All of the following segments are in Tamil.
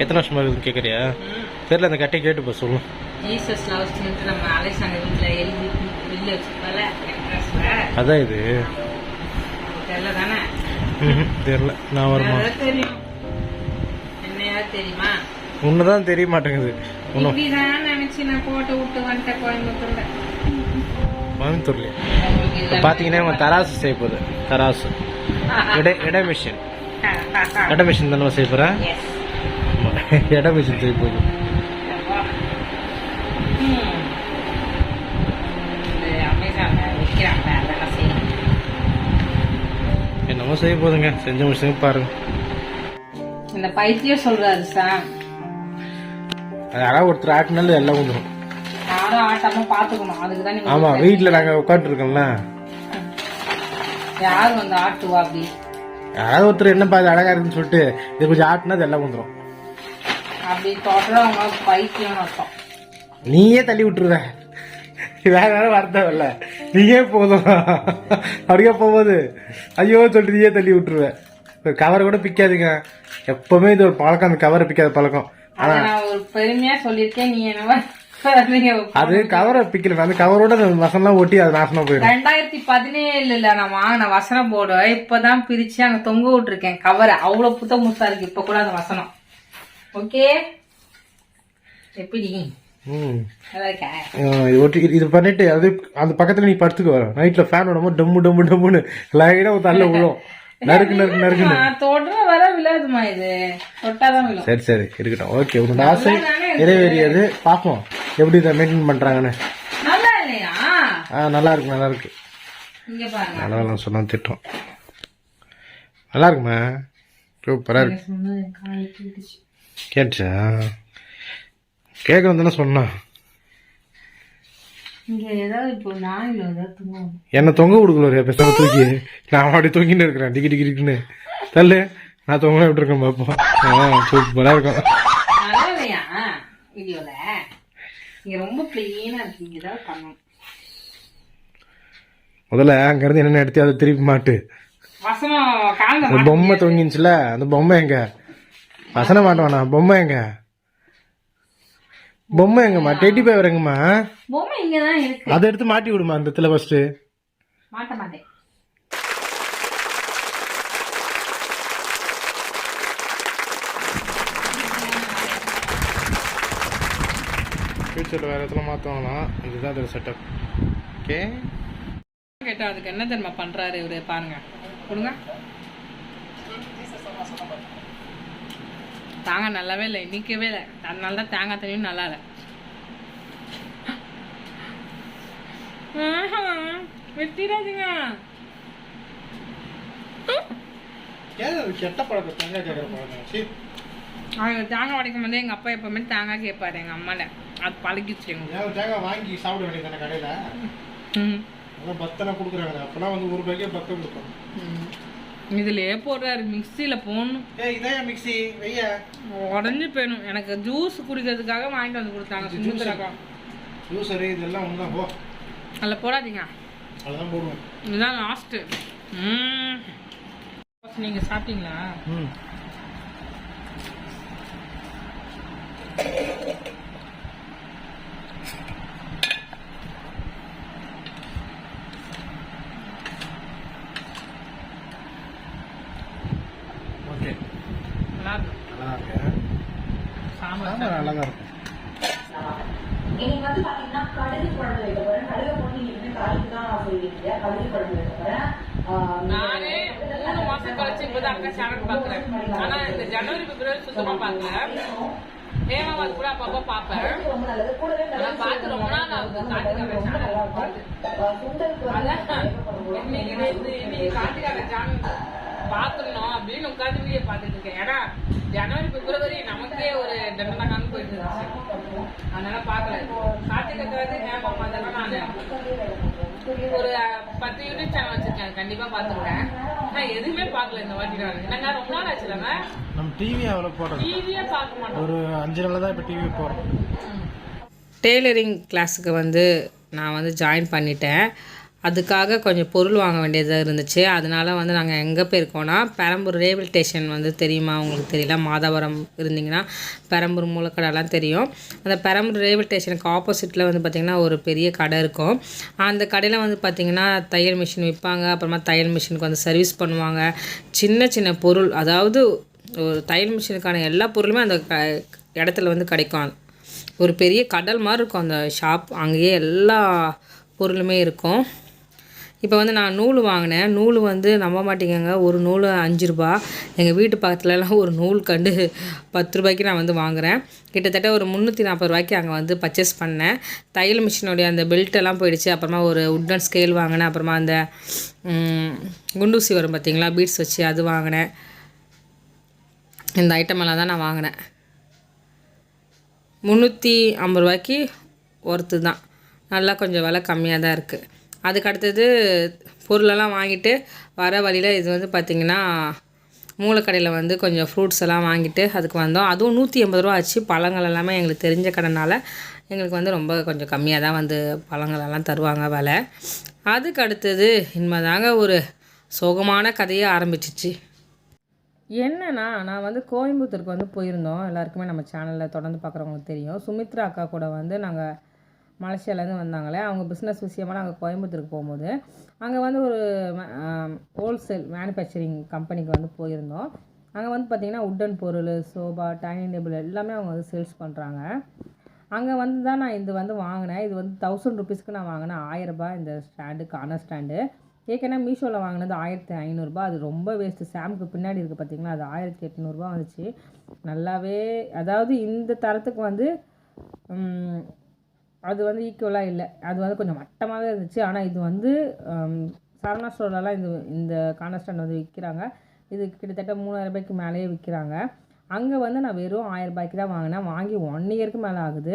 எத்தனை வருஷமா இருக்குதுன்னு கேட்குறியா தெரியல அந்த கட்டையை கேட்டு போ ஜீசஸ் நம்ம வீட்டில் எழுதி எக்ஸ்பிரஸ்ல அதான் இது. தெரியல தானே? ம்ஹும், தெரியல. நான் வருமா? தெரியும். என்னையா தெரியுமா? உன்னதான் தெரிய மாட்டேங்குது. இப்படிதான் நினைச்சு நான் போட்டு விட்டு வந்துட்டேன் கோயம்புத்தூர்ல. கோயம்புத்தூர்லையே? இவங்க தராசு செய்ய போகுது. தராசு. எடை எடை மிஷின் எடை மிஷின் தானே செய்ய போகிறேன் Yes. எடை மிஷின் செய்ய போகுது ம். இந்த அமேசான்ல விற்கிறாங்க அதெல்லாம் செய்யணும் என்னமோ செய்ய போகுதுங்க செஞ்ச மிஷின் பாருங்க. இந்த பைத்தியம் சொல்றாரு சார். யாராவது ஒருத்தர் ஆட்டினாலும் எல்லாம் வந்துடும் யாரும் ஆட்டாம பாத்துக்கணும். அதுக்கு தான் நீங்க ஆமாம் வீட்டில் நாங்கள் உட்காந்துருக்கோம்ல யார் வந்து ஆட்டுவா அப்படி? யாராவது ஒருத்தர் என்னப்பா இது அழகா இருக்குன்னு சொல்லிட்டு இது கொஞ்சம் ஆட்டினா அது எல்லாம் வந்துடும் அப்படி தொடரவங்க பைத்தியம் அர்த்தம். நீயே தள்ளி விட்டுருவ. வேற வேற வார்த்தை இல்ல நீயே போதும். அப்படியே போகும்போது ஐயோ சொல்லிட்டு நீயே தள்ளி விட்டுருவ. கவரை கூட பிக்காதுங்க. எப்பவுமே இது ஒரு பழக்கம். அந்த கவரை பிக்காத பழக்கம். நான் ஒரு பெருமையா சொல்லியிருக்கேன். நீ என்னவா அது கவரை பிக்கல. அந்த கவரோட மசம்லாம் ஒட்டி அது நாசமா போயிடும். ரெண்டாயிரத்தி பதினேழுல நான் வாங்கின வசன போர்டு இப்பதான் பிரிச்சு அங்க தொங்க விட்டுருக்கேன் கவர் அவ்வளவு புத்த முத்தா இருக்கு. இப்ப கூட அந்த வசனம். ஓகே? எப்படி? இது பண்ணிட்டு அது அந்த பக்கத்துல நீ படுத்துக்க. வர நைட்ல ஃபேன் விடாம டம்மு டம்மு டம்முன்னு ஒரு தள்ள விழும். நறுக்கு நறுக்கு வர விழாதுமா இது. விழும். சரி சரி இருக்கட்டும். ஓகே உன்னோட ஆசை நிறைவேறியது. பார்ப்போம். எப்படி இதை மெயின்டைன் பண்றாங்கன்னு. நல்லா இல்லையா? ஆ நல்லா இருக்கு நல்லா இருக்கு. இங்க பாருங்க. நல்லா நான் சொன்னா திட்டம். நல்லா இருக்குமா? சூப்பரா இருக்கு. கேட்டுச்சு. கேட்டுச்சா கேட்க தானே சொன்னா என்ன தொங்க கொடுக்கல பேசாம தூக்கி. நான் அப்படி தூங்கிட்டு இருக்கிறேன். டிக்கி டிக்கி டிக்கின்னு. தள்ளு. நான் தொங்க விட்டு இருக்கேன் பார்ப்போம் ஆ சூப்பரா இருக்கும். முதல்ல அங்கிருந்து என்னென்ன எடுத்து அதை திருப்பி மாட்டு. பொம்மை தொங்கிச்சுல அந்த பொம்மை எங்க? வசனம் மாட்டவானா பொம்மை எங்க? பொம்மை எங்கம்மா? டெட்டி பேவர் எங்கம்மா? பொம்மை இருக்கு. அதை எடுத்து மாட்டி விடுமா அந்த இடத்துல ஃபர்ஸ்ட் மாட்ட மாட்டேன். ஃபியூச்சரில் வேறு இடத்துல மாற்றோம்னா இதுதான் அதோட செட்டப் ஓகே கேட்டா அதுக்கு என்ன தெரியுமா பண்றாரு இவரு பாருங்க. கொடுங்க. தாங்க நல்லாவே இல்லை நிக்கவே இல்லை. அதனால தான் தேங்காய் தண்ணியும் நல்லா இல்லை. வெட்டிடாதீங்க. பழக்கம்? தேங்காய் தேங்காய் உடைக்கும் போதே எங்கள் அப்பா எப்பவுமே தேங்காய் கேட்பாரு எங்கள் அம்மால. அது பழகிச்சு எங்களுக்கு. தேங்காய் வாங்கி சாப்பிட வேண்டியதானே கடையில்? ம். பத்தனை கொடுக்குறாங்க. அப்போலாம் வந்து ஒரு ரூபாய்க்கே பத்து கொடுப்பாங்க. ம். இதுலயே போடுறாரு மிக்சியில் போடணும். இதான் வெய்ய. உடஞ்சி போயிடும் எனக்கு ஜூஸ் குடிக்கிறதுக்காக வாங்கிட்டு வந்து கொடுத்தாங்க சுந்தரக்கா ஜூஸரு இதெல்லாம் ஒன்று தான் போ. அதில் போடாதீங்க. அதெல்லாம் போடுவோம் இதுதான் லாஸ்ட்டு நீங்கள் சாப்பிட்டீங்களா? ம் ஓகே நல்லா இருக்கும் நல்லா இருக்கு தான் இருக்கும். இன்னைக்கு வந்து பாத்தீங்கன்னா கடுகு குழம்பு வைக்க போறேன். கடுகு போட்டு நீங்க வந்து தாளிப்பு தான் செய்வீங்க. கடுகு குழம்பு வைக்க போறேன். ஆஹ் நானே மூணு மாசம் கழிச்சு இப்பதான் அக்கா சேனல் பாக்குறேன். ஆனா இந்த ஜனவரி பிப்ரவரி சுத்தமா ஹேமாவது கூட அப்பப்போ பார்த்து ரொம்ப நாள் ஆகுது. காட்டுக்கார சேனல் இன்னைக்கு சேனல் பாத்துடணும் அப்படின்னு உட்காந்து வீடியோ பார்த்துட்டு இருக்கேன். ஏன்னா ஜனவரி பிப்ரவரி நமக்கே ஒரு தண்டனக்கான்னு போயிட்டு இருந்துச்சு அதனால பார்க்கல. காட்டுக்கார ஹேமா அதெல்லாம் நான் ஒரு பத்து யூடியூப் சேனல் வச்சிருக்கேன். கண்டிப்பா பாத்துருக்கேன் நான் எதுவுமே பார்க்கல இந்த வாட்டி நான். என்னங்க ரொம்ப நாள் ஆச்சுலங்க நம்ம டிவி அவ்வளோ போடுறது டிவியே பார்க்க மாட்டோம். ஒரு அஞ்சு நாள் தான் இப்போ டிவி போடுறோம். டெய்லரிங் கிளாஸுக்கு வந்து நான் வந்து ஜாயின் பண்ணிட்டேன். அதுக்காக கொஞ்சம் பொருள் வாங்க வேண்டியதாக இருந்துச்சு. அதனால வந்து நாங்கள் எங்கே போயிருக்கோன்னா பெரம்பூர் ரயில்வே ஸ்டேஷன் வந்து தெரியுமா? உங்களுக்கு தெரியல. மாதாவரம் இருந்தீங்கன்னா பெரம்பூர் மூலக்கடைலாம் தெரியும். அந்த பெரம்பூர் ரயில்வே ஸ்டேஷனுக்கு ஆப்போசிட்டில் வந்து பார்த்திங்கன்னா ஒரு பெரிய கடை இருக்கும். அந்த கடையில் வந்து பார்த்திங்கன்னா தையல் மிஷின் விற்பாங்க அப்புறமா தையல் மிஷினுக்கு வந்து சர்வீஸ் பண்ணுவாங்க. சின்ன சின்ன பொருள் அதாவது ஒரு தையல் மிஷினுக்கான எல்லா பொருளுமே அந்த க இடத்துல வந்து கிடைக்கும். ஒரு பெரிய கடல் மாதிரி இருக்கும் அந்த ஷாப். அங்கேயே எல்லா பொருளுமே இருக்கும். இப்போ வந்து நான் நூல் வாங்கினேன். நூல் வந்து நம்ப மாட்டேங்கங்க. ஒரு நூல் அஞ்சு ரூபா. எங்கள் வீட்டு பக்கத்துலலாம் ஒரு நூல் கண்டு பத்து ரூபாய்க்கு நான் வந்து வாங்குகிறேன் கிட்டத்தட்ட ஒரு முந்நூற்றி நாற்பது ரூபாய்க்கு அங்கே வந்து பர்ச்சேஸ் பண்ணேன். தையல் மிஷினுடைய அந்த பெல்ட்டெல்லாம் போயிடுச்சு. அப்புறமா ஒரு உட்டன் ஸ்கேல் வாங்கினேன். அப்புறமா அந்த குண்டூசி வரும் பார்த்தீங்களா பீட்ஸ் வச்சு அது வாங்கினேன். இந்த ஐட்டம் எல்லாம் தான் நான் வாங்கினேன். முந்நூற்றி ஐம்பது ரூபாய்க்கு ஒர்த்து தான். நல்லா கொஞ்சம் விலை கம்மியாக தான் இருக்குது அதுக்கு அடுத்தது பொருளெல்லாம் வாங்கிட்டு வர வழியில் இது வந்து பார்த்திங்கன்னா மூலக்கடையில் வந்து கொஞ்சம் ஃப்ரூட்ஸ் எல்லாம் வாங்கிட்டு அதுக்கு வந்தோம். அதுவும் நூற்றி எண்பது ரூபா ஆச்சு. பழங்கள் எல்லாமே எங்களுக்கு தெரிஞ்ச கடைனால எங்களுக்கு வந்து ரொம்ப கொஞ்சம் கம்மியாக தான் வந்து பழங்கள் எல்லாம் தருவாங்க விலை. அதுக்கு அடுத்தது இனிமேதாங்க ஒரு சோகமான கதையே ஆரம்பிச்சிச்சு. என்னன்னா நான் வந்து கோயம்புத்தூருக்கு வந்து போயிருந்தோம். எல்லாருக்குமே நம்ம சேனலில் தொடர்ந்து பார்க்குறவங்களுக்கு தெரியும். சுமித்ரா அக்கா கூட வந்து நாங்கள் மலேசியாவிலேருந்து வந்தாங்களே. அவங்க பிஸ்னஸ் விஷயமா நாங்கள் கோயம்புத்தூருக்கு போகும்போது அங்கே வந்து ஒரு ஹோல்சேல் மேனுஃபேக்சரிங் கம்பெனிக்கு வந்து போயிருந்தோம். அங்கே வந்து பார்த்திங்கன்னா உட்டன் பொருள் சோபா டைனிங் டேபிள் எல்லாமே அவங்க வந்து சேல்ஸ் பண்ணுறாங்க அங்கே வந்து தான் நான் இது வந்து வாங்கினேன். இது வந்து தௌசண்ட் ருபீஸ்க்கு நான் வாங்கினேன். ஆயிரரூபா இந்த ஸ்டாண்டு கார்னர் ஸ்டாண்டு ஏற்கனவே மீஷோவில் வாங்கினது ஆயிரத்தி ஐநூறுரூபா அது ரொம்ப வேஸ்ட்டு சாம்க்கு பின்னாடி இருக்குது பார்த்திங்கன்னா அது ஆயிரத்தி எட்நூறுபா வந்துச்சு. நல்லாவே அதாவது இந்த தரத்துக்கு வந்து அது வந்து ஈக்குவலாக இல்லை. அது வந்து கொஞ்சம் மட்டமாகவே இருந்துச்சு. ஆனால் இது வந்து ம், சரவணா ஸ்டோர்லலாம் இது இந்த கார்னர் ஸ்டாண்ட் வந்து விற்கிறாங்க இது கிட்டத்தட்ட மூணாயிரம் ரூபாய்க்கு மேலேயே விற்கிறாங்க அங்கே வந்து நான் வெறும் ஆயிரம் ரூபாய்க்கு தான் வாங்கினேன். வாங்கி ஒன் இயருக்கு மேலே ஆகுது.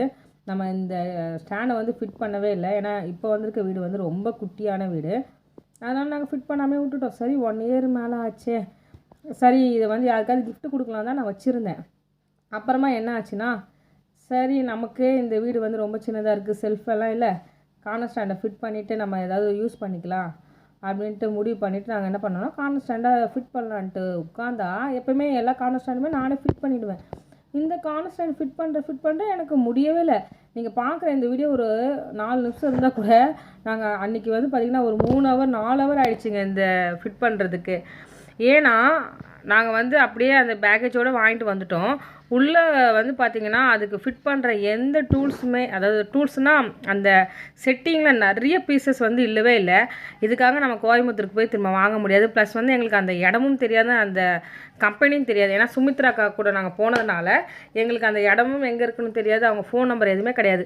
நம்ம இந்த ஸ்டாண்டை வந்து ஃபிட் பண்ணவே இல்லை. ஏன்னா இப்போ வந்திருக்க வீடு வந்து ரொம்ப குட்டியான வீடு. அதனால் நாங்கள் ஃபிட் பண்ணாமே விட்டுட்டோம். சரி ஒன் இயர் மேலே ஆச்சே. சரி இதை வந்து யாருக்காவது கிஃப்ட்டு கொடுக்கலாம் தான் நான் வச்சுருந்தேன். அப்புறமா என்ன ஆச்சுன்னா சரி நமக்கு இந்த வீடு வந்து ரொம்ப சின்னதாக இருக்குது செல்ஃபெல்லாம் இல்லை. கார்னர் ஸ்டாண்டை ஃபிட் பண்ணிவிட்டு நம்ம ஏதாவது யூஸ் பண்ணிக்கலாம். அப்படின்ட்டு முடிவு பண்ணிவிட்டு நாங்கள் என்ன பண்ணோம்னா கார்னர் ஸ்டாண்டை ஃபிட் பண்ணலான்ட்டு உட்காந்தா எப்போயுமே எல்லா கார்னர் ஸ்டாண்டுமே நானே ஃபிட் பண்ணிவிடுவேன் இந்த கார்னர் ஸ்டாண்ட் ஃபிட் பண்ணுற ஃபிட் பண்ணுற எனக்கு முடியவே இல்லை. நீங்கள் பார்க்குற இந்த வீடியோ ஒரு நாலு நிமிஷம் இருந்தால் கூட நாங்கள் அன்றைக்கி வந்து பார்த்திங்கன்னா ஒரு மூணு ஹவர் நாலு ஹவர் ஆகிடுச்சிங்க இந்த ஃபிட் பண்ணுறதுக்கு ஏன்னா நாங்கள் வந்து அப்படியே அந்த பேக்கேஜோடு வாங்கிட்டு வந்துட்டோம். உள்ளே வந்து பார்த்திங்கன்னா அதுக்கு ஃபிட் பண்ணுற எந்த டூல்ஸுமே அதாவது டூல்ஸ்னால் அந்த செட்டிங்கில் நிறைய பீசஸ் வந்து இல்லவே இல்லை. இதுக்காக நம்ம கோயம்புத்தூருக்கு போய் திரும்ப வாங்க முடியாது. ப்ளஸ் வந்து எங்களுக்கு அந்த இடமும் தெரியாது அந்த கம்பெனியும் தெரியாது. ஏன்னா சுமித்ராக்கா கூட நாங்கள் போனதுனால எங்களுக்கு அந்த இடமும் எங்கே இருக்குன்னு தெரியாது. அவங்க ஃபோன் நம்பர் எதுவுமே கிடையாது.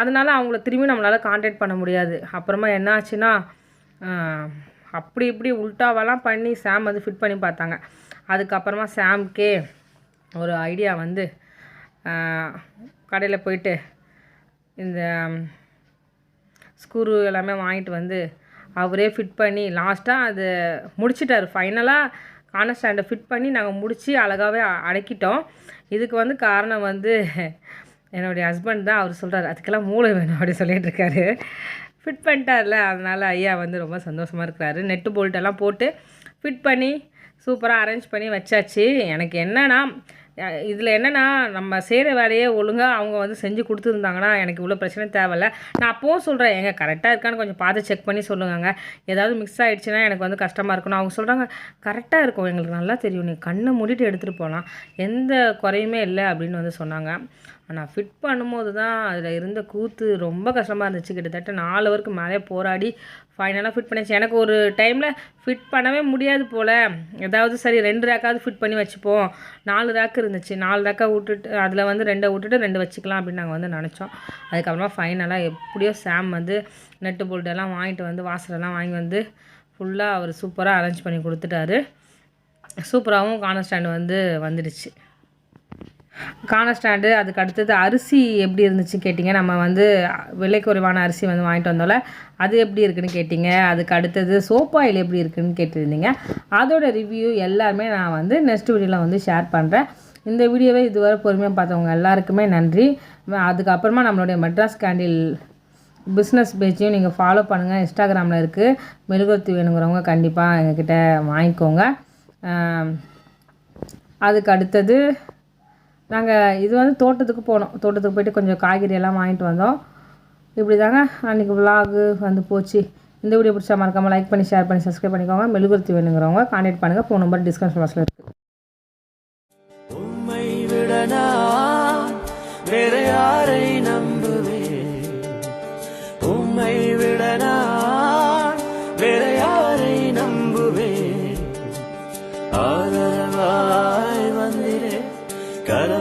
அதனால் அவங்கள திரும்பி நம்மளால் காண்டாக்ட் பண்ண முடியாது. அப்புறமா என்ன ஆச்சுன்னா அப்படி இப்படி உல்ட்டாவெல்லாம் பண்ணி சாம் வந்து ஃபிட் பண்ணி பார்த்தாங்க. அதுக்கப்புறமா சாம்கே ஒரு ஐடியா வந்து கடையில் போயிட்டு இந்த ஸ்க்ரூ எல்லாமே வாங்கிட்டு வந்து அவரே ஃபிட் பண்ணி லாஸ்ட்டாக அது முடிச்சிட்டார். ஃபைனலாக கார்னர் ஸ்டாண்டை ஃபிட் பண்ணி நாங்கள் முடித்து அழகாகவே அடக்கிட்டோம். இதுக்கு வந்து காரணம் வந்து என்னுடைய ஹஸ்பண்ட் தான் அவர் சொல்கிறார் அதுக்கெல்லாம் மூளை வேணும் அப்படி சொல்லிகிட்டு இருக்காரு. ஃபிட் பண்ணிட்டார்ல அதனால் ஐயா வந்து ரொம்ப சந்தோஷமாக இருக்கிறாரு. நெட்டு போல்ட்டெல்லாம் போட்டு ஃபிட் பண்ணி சூப்பராக அரேஞ்ச் பண்ணி வச்சாச்சு. எனக்கு என்னென்னா இதில் என்னென்னா நம்ம செய்கிற வேலையை ஒழுங்காக அவங்க வந்து செஞ்சு கொடுத்துருந்தாங்கன்னா எனக்கு இவ்வளோ பிரச்சனை தேவையில்ல. நான் அப்போவும் சொல்கிறேன் எங்கே கரெக்டாக இருக்கான்னு கொஞ்சம் பார்த்து செக் பண்ணி சொல்லுங்கங்க. ஏதாவது மிக்ஸ் ஆகிடுச்சுன்னா எனக்கு வந்து கஷ்டமாக இருக்கணும் அவங்க சொல்கிறாங்க கரெக்டாக இருக்கும். எங்களுக்கு நல்லா தெரியும். நீ கண்ணை மூடிட்டு எடுத்துகிட்டு போகலாம் எந்த குறையுமே இல்லை. அப்படின்னு வந்து சொன்னாங்க. ஆனால் ஃபிட் பண்ணும்போது தான் அதில் இருந்த கூத்து ரொம்ப கஷ்டமாக இருந்துச்சு. கிட்டத்தட்ட நாலு ஹவருக்கு மேலே போராடி ஃபைனலாக ஃபிட் பண்ணிச்சு எனக்கு ஒரு டைமில் ஃபிட் பண்ணவே முடியாது போல். ஏதாவது சரி ரெண்டு ரேக்காவது ஃபிட் பண்ணி வச்சுப்போம். நாலு ரேக் இருந்துச்சு. நாலு ரேக்கை விட்டுட்டு அதில் வந்து ரெண்டை விட்டுட்டு ரெண்டு வச்சுக்கலாம் அப்படின்னு நாங்கள் வந்து நினச்சோம். அதுக்கப்புறமா ஃபைனலாக எப்படியோ சாம் வந்து நெட்டு போல்ட்டெல்லாம் வாங்கிட்டு வந்து வாசலெல்லாம் வாங்கி வந்து ஃபுல்லாக அவர் சூப்பராக அரேஞ்ச் பண்ணி கொடுத்துட்டாரு. சூப்பராகவும் கார்னர் வந்து வந்துடுச்சு. கார்னர் ஸ்டாண்டு அதுக்கு அடுத்தது அரிசி எப்படி இருந்துச்சு கேட்டிங்க? நம்ம வந்து விலை குறைவான அரிசி வந்து வாங்கிட்டு வந்தோம்ல அது எப்படி இருக்குன்னு கேட்டிங்க? அதுக்கு அடுத்தது சோப் ஆயில் எப்படி இருக்குன்னு கேட்டிருந்தீங்க. அதோட ரிவ்யூ எல்லாருமே நான் வந்து நெக்ஸ்ட் வீடியோவில் வந்து ஷேர் பண்ணுறேன் இந்த வீடியோவை இதுவரை பொறுமையாக பார்த்தவங்க எல்லாருக்குமே நன்றி. அதுக்கப்புறமா நம்மளுடைய மெட்ராஸ் கேண்டில் பிஸ்னஸ் பேஜையும் நீங்கள் ஃபாலோ பண்ணுங்கள் இன்ஸ்டாகிராமில் இருக்குது மெழுகுவர்த்தி வேணுங்கிறவங்க கண்டிப்பாக எங்ககிட்ட வாங்கிக்கோங்க. அதுக்கு அடுத்தது நாங்கள் இது வந்து தோட்டத்துக்கு போனோம். தோட்டத்துக்கு போயிட்டு கொஞ்சம் காய்கறி எல்லாம் வாங்கிட்டு வந்தோம். இப்படி தாங்க அன்றைக்கி விலாகு வந்து போச்சு. இந்த வீடியோ பிடிச்சா மறக்காமல் லைக் பண்ணி ஷேர் பண்ணி சப்ஸ்கிரைப் பண்ணிக்கோங்க. மெழுகுவர்த்தி வேணுங்கிறவங்க கான்டாக்ட் பண்ணுங்கள் ஃபோன் நம்பர் டிஸ்கஷன் பாக்ஸில் இருக்குது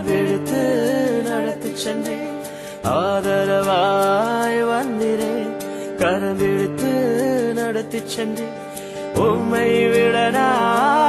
விழுத்து நடத்தி சென்றேன் ஆதரவாய் வந்திரே கரவெடுத்து நடத்தி சென்றேன் உம்மை விட நான்